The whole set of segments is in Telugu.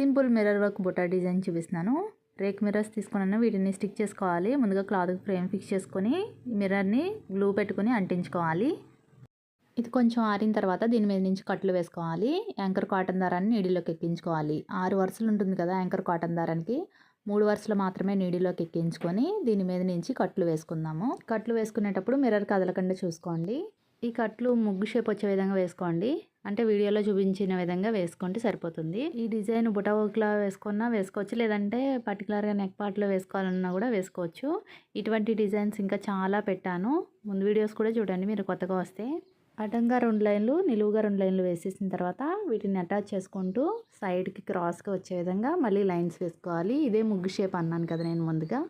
సింపుల్ మిర్రర్ వర్క్ బుటా డిజైన్ చూపిస్తున్నాను. రేక్ మిర్రర్స్ తీసుకున్నాను. వీటిని స్టిక్ చేసుకోవాలి. ముందుగా క్లాత్ ఫ్రేమ్ ఫిక్స్ చేసుకొని మిర్రర్ని గ్లూ పెట్టుకొని అంటించుకోవాలి. ఇది కొంచెం ఆరిన తర్వాత దీని మీద నుంచి కట్లు వేసుకోవాలి. యాంకర్ కాటన్ దారాన్ని నీడిలోకి ఎక్కించుకోవాలి. ఆరు వరుసలు ఉంటుంది కదా యాంకర్ కాటన్ దారానికి. మూడు వరుసలు మాత్రమే నీడిలోకి ఎక్కించుకొని దీని మీద నుంచి కట్లు వేసుకుందాము. కట్లు వేసుకునేటప్పుడు మిర్రర్ కదలకుండా చూసుకోండి. ఈ కట్లు ముగ్గు షేప్ వచ్చే విధంగా వేసుకోండి. అంటే వీడియోలో చూపించిన విధంగా వేసుకుంటే సరిపోతుంది. ఈ డిజైన్ బుటా వేసుకున్నా వేసుకోవచ్చు. లేదంటే పర్టికులర్గా నెక్ పార్ట్లో వేసుకోవాలన్నా కూడా వేసుకోవచ్చు. ఇటువంటి డిజైన్స్ ఇంకా చాలా పెట్టాను. ముందు వీడియోస్ కూడా చూడండి మీరు కొత్తగా వస్తే. అడ్డంగా రెండు లైన్లు నిలువుగా రెండు లైన్లు వేసేసిన తర్వాత వీటిని అటాచ్ చేసుకుంటూ సైడ్కి క్రాస్గా వచ్చే విధంగా మళ్ళీ లైన్స్ వేసుకోవాలి. ఇదే ముగ్గు షేప్ అన్నాను కదా నేను ముందుగా.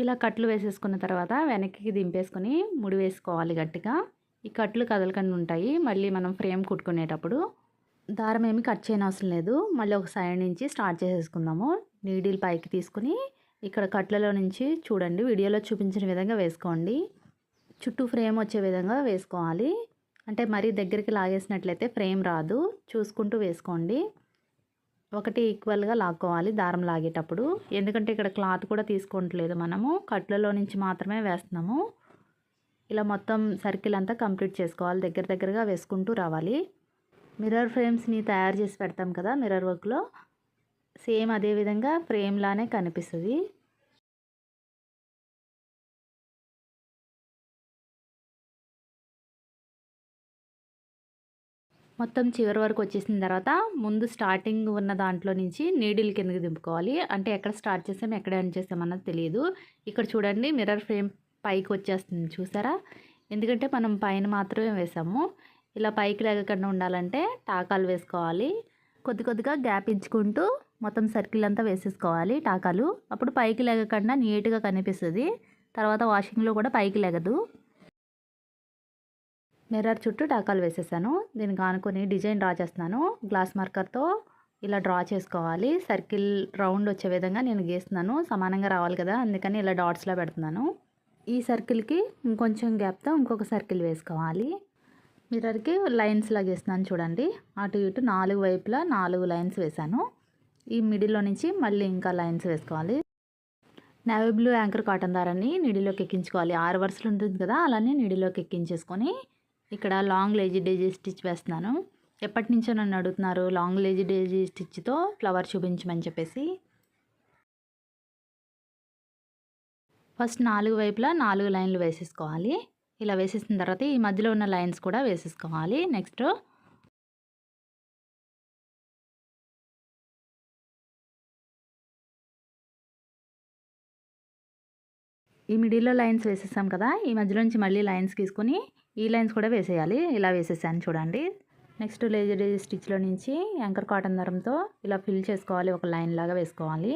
ఇలా కట్లు వేసేసుకున్న తర్వాత వెనక్కి దింపేసుకొని ముడి వేసుకోవాలి గట్టిగా. ఈ కట్లు కదలకుండా ఉంటాయి. మళ్ళీ మనం ఫ్రేమ్ కుట్టుకునేటప్పుడు దారం ఏమి కట్ చేయని అవసరం లేదు. మళ్ళీ ఒక సైడ్ నుంచి స్టార్ట్ చేసేసుకుందాము. నీడిల్ పైకి తీసుకుని ఇక్కడ కట్లలో నుంచి చూడండి వీడియోలో చూపించిన విధంగా వేసుకోండి. చుట్టూ ఫ్రేమ్ వచ్చే విధంగా వేసుకోవాలి. అంటే మరీ దగ్గరికి లాగేసినట్లయితే ఫ్రేమ్ రాదు. చూసుకుంటూ వేసుకోండి. ఒకటి ఈక్వల్గా లాక్కోవాలి దారం లాగేటప్పుడు. ఎందుకంటే ఇక్కడ క్లాత్ కూడా తీసుకోవట్లేదు మనము. కట్లలో నుంచి మాత్రమే వేస్తున్నాము. ఇలా మొత్తం సర్కిల్ అంతా కంప్లీట్ చేసుకోవాలి. దగ్గర దగ్గరగా వేసుకుంటూ రావాలి. మిర్రర్ ఫ్రేమ్స్ని తయారు చేసి పెడతాం కదా మిర్రర్ వర్క్లో సేమ్ అదే విధంగా ఫ్రేమ్ లానే కనిపిస్తుంది. మొత్తం చివరి వరకు వచ్చేసిన తర్వాత ముందు స్టార్టింగ్ ఉన్న దాంట్లో నుంచి నీడిల్ కిందకి దింపుకోవాలి. అంటే ఎక్కడ స్టార్ట్ చేసాం ఎక్కడ ఎండ్ చేసాం అన్నది తెలియదు. ఇక్కడ చూడండి మిర్రర్ ఫ్రేమ్ పైకి వచ్చేస్తుంది చూసారా? ఎందుకంటే మనం పైన మాత్రమే వేసాము. ఇలా పైకి లేకుండా ఉండాలంటే టాకాలు వేసుకోవాలి. కొద్ది కొద్దిగా గ్యాప్ ఇచ్చుకుంటూ మొత్తం సర్కిల్ అంతా వేసేసుకోవాలి టాకాలు. అప్పుడు పైకి లేకుండా నీట్గా కనిపిస్తుంది. తర్వాత వాషింగ్లో కూడా పైకి లెగదు. మిర్రర్ చుట్టూ టాకాలు వేసేసాను. దీనికి ఆనుకొని డిజైన్ డ్రా చేస్తున్నాను. గ్లాస్ మార్కర్తో ఇలా డ్రా చేసుకోవాలి. సర్కిల్ రౌండ్ వచ్చే విధంగా నేను గీస్తున్నాను. సమానంగా రావాలి కదా అందుకని ఇలా డాట్స్లో పెడుతున్నాను. ఈ సర్కిల్కి ఇంకొంచెం గ్యాప్తో ఇంకొక సర్కిల్ వేసుకోవాలి. మిర్రర్కి లైన్స్ లాగేస్తున్నాను చూడండి. అటు ఇటు నాలుగు వైపులా నాలుగు లైన్స్ వేసాను ఈ మిడిల్లో నుంచి మళ్ళీ ఇంకా లైన్స్ వేసుకోవాలి. నేవీ బ్లూ యాంకర్ కాటన్ దారాన్ని నీడిలోకి ఎక్కించుకోవాలి. ఆరు వరుసలు ఉంటుంది కదా అలానే నీడిలోకి ఎక్కించేసుకొని ఇక్కడ లాంగ్ లేజీ డేజీ స్టిచ్ వేస్తున్నాను. ఎప్పటి నుంచో నన్ను అడుగుతున్నారు లాంగ్ లేజీ డేజీ స్టిచ్తో ఫ్లవర్ చూపించమని చెప్పేసి. ఫస్ట్ నాలుగు వైపులా నాలుగు లైన్లు వేసేసుకోవాలి. ఇలా వేసేసిన తర్వాత ఈ మధ్యలో ఉన్న లైన్స్ కూడా వేసేసుకోవాలి. నెక్స్ట్. ఈ మిడిల్లో లైన్స్ వేసేసాం కదా ఈ మధ్యలో నుంచి మళ్ళీ లైన్స్ తీసుకొని ఈ లైన్స్ కూడా వేసేయాలి. ఇలా వేసేసాను చూడండి. నెక్స్ట్ లేజర్ స్టిచ్లో నుంచి యాంకర్ కాటన్ దరంతో ఇలా ఫిల్ చేసుకోవాలి. ఒక లైన్ లాగా వేసుకోవాలి.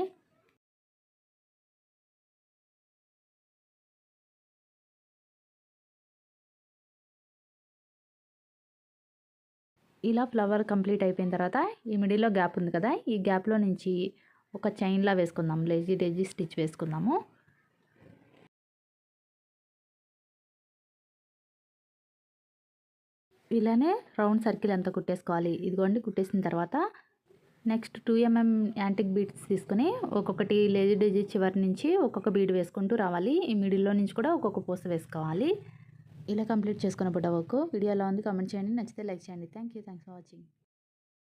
ఇలా ఫ్లవర్ కంప్లీట్ అయిపోయిన తర్వాత ఈ మిడిల్లో గ్యాప్ ఉంది కదా. ఈ గ్యాప్లో నుంచి ఒక చైన్లా వేసుకుందాం. లేజీ డేజీ స్టిచ్ వేసుకుందాము. ఇలానే రౌండ్ సర్కిల్ అంతా కుట్టేసుకోవాలి. ఇదిగోండి కుట్టేసిన తర్వాత next two MM antique beads తీసుకుని ఒక్కొక్కటి లేజీ డేజీ చివరి నుంచి ఒక్కొక్క బీడ్ వేసుకుంటూ రావాలి. ఈ మిడిల్లో నుంచి కూడా ఒక్కొక్క పూస వేసుకోవాలి. ఇలా కంప్లీట్ చేసుకున్న బుడ్డ వర్క్. వీడియో ఎలా ఉంది? కామెంట్ చేయండి. నచ్చితే లైక్ చేయండి. Thank you thanks for watching